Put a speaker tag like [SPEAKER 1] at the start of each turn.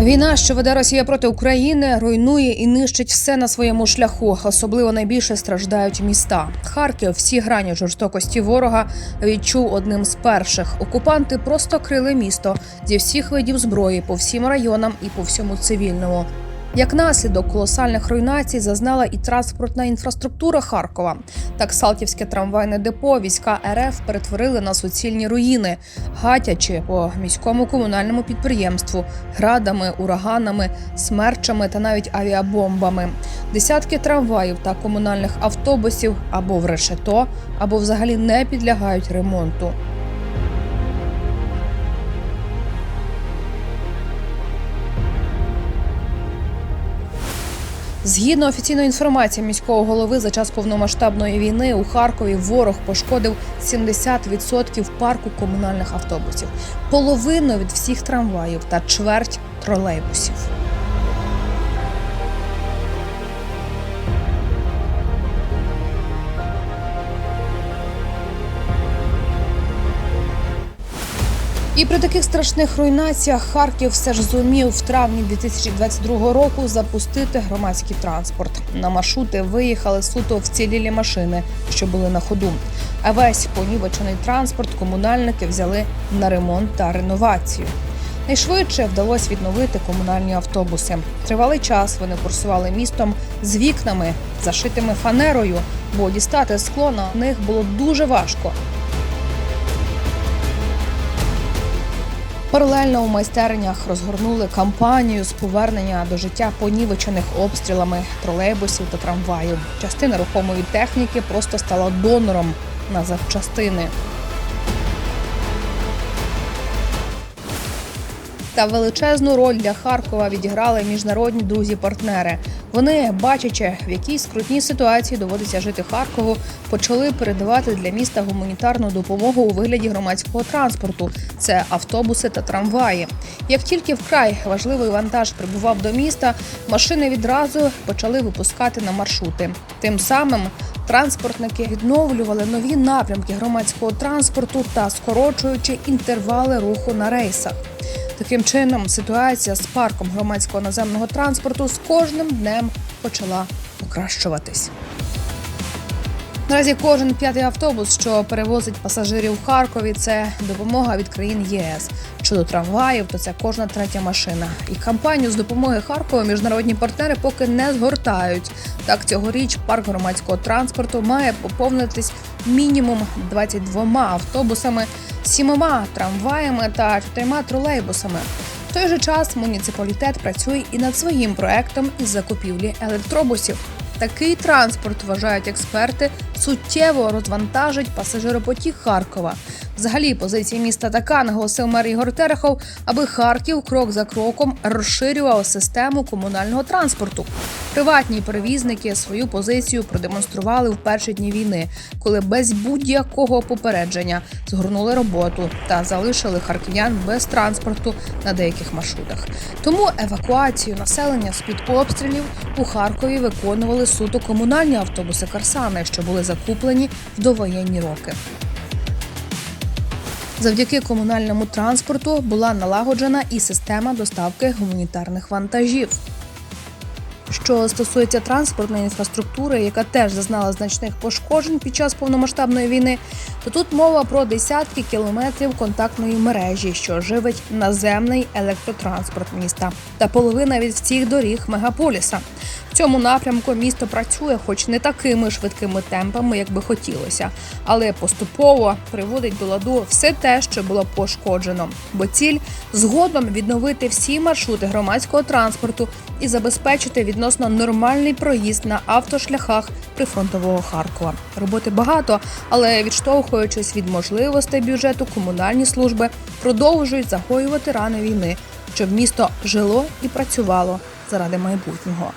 [SPEAKER 1] Війна, що веде Росія проти України, руйнує і нищить все на своєму шляху. Особливо найбільше страждають міста. Харків всі грані жорстокості ворога відчув одним з перших. Окупанти просто крили місто зі всіх видів зброї по всім районам і по всьому цивільному. Як наслідок колосальних руйнацій зазнала і транспортна інфраструктура Харкова. Так Салтівське трамвайне депо війська РФ перетворили на суцільні руїни, гатячи по міському комунальному підприємству градами, ураганами, смерчами та навіть авіабомбами. Десятки трамваїв та комунальних автобусів або в решето, або взагалі не підлягають ремонту. Згідно офіційної інформації міського голови, за час повномасштабної війни у Харкові ворог пошкодив 70% парку комунальних автобусів, половину від всіх трамваїв та чверть тролейбусів. І при таких страшних руйнаціях Харків все ж зумів в травні 2022 року запустити громадський транспорт. На маршрути виїхали суто вцілілі машини, що були на ходу. А весь понівечений транспорт комунальники взяли на ремонт та реновацію. Найшвидше вдалося відновити комунальні автобуси. Тривалий час вони курсували містом з вікнами, зашитими фанерою, бо дістати скло на них було дуже важко. Паралельно у майстернях розгорнули кампанію з повернення до життя понівечених обстрілами тролейбусів та трамваїв. Частина рухомої техніки просто стала донором на запчастини. Та величезну роль для Харкова відіграли міжнародні друзі-партнери. Вони, бачачи, в якій скрутній ситуації доводиться жити Харкову, почали передавати для міста гуманітарну допомогу у вигляді громадського транспорту. Це автобуси та трамваї. Як тільки вкрай важливий вантаж прибував до міста, машини відразу почали випускати на маршрути. Тим самим транспортники відновлювали нові напрямки громадського транспорту та скорочуючи інтервали руху на рейсах. Таким чином, ситуація з парком громадського наземного транспорту з кожним днем почала покращуватись. Наразі кожен п'ятий автобус, що перевозить пасажирів в Харкові, це допомога від країн ЄС. Щодо трамваїв, то це кожна третя машина. І кампанію з допомоги Харкова міжнародні партнери поки не згортають. Так, цьогоріч парк громадського транспорту має поповнитись мінімум 22 автобусами, сімома трамваями та чотирма тролейбусами. В той же час муніципалітет працює і над своїм проектом із закупівлі електробусів. Такий транспорт, вважають експерти, суттєво розвантажить пасажиропотік Харкова. Взагалі, позиція міста така, наголосив мер Ігор Терехов, аби Харків крок за кроком розширював систему комунального транспорту. Приватні перевізники свою позицію продемонстрували в перші дні війни, коли без будь-якого попередження згорнули роботу та залишили харків'ян без транспорту на деяких маршрутах. Тому евакуацію населення з під обстрілів у Харкові виконували суто комунальні автобуси Карсани, що були закуплені в довоєнні роки. Завдяки комунальному транспорту була налагоджена і система доставки гуманітарних вантажів. Що стосується транспортної інфраструктури, яка теж зазнала значних пошкоджень під час повномасштабної війни, то тут мова про десятки кілометрів контактної мережі, що живить наземний електротранспорт міста, та половина від всіх доріг мегаполіса. Цьому напрямку місто працює, хоч не такими швидкими темпами, як би хотілося, але поступово приводить до ладу все те, що було пошкоджено. Бо ціль згодом відновити всі маршрути громадського транспорту і забезпечити відносно нормальний проїзд на автошляхах прифронтового Харкова. Роботи багато, але відштовхуючись від можливостей бюджету, комунальні служби продовжують загоювати рани війни, щоб місто жило і працювало заради майбутнього.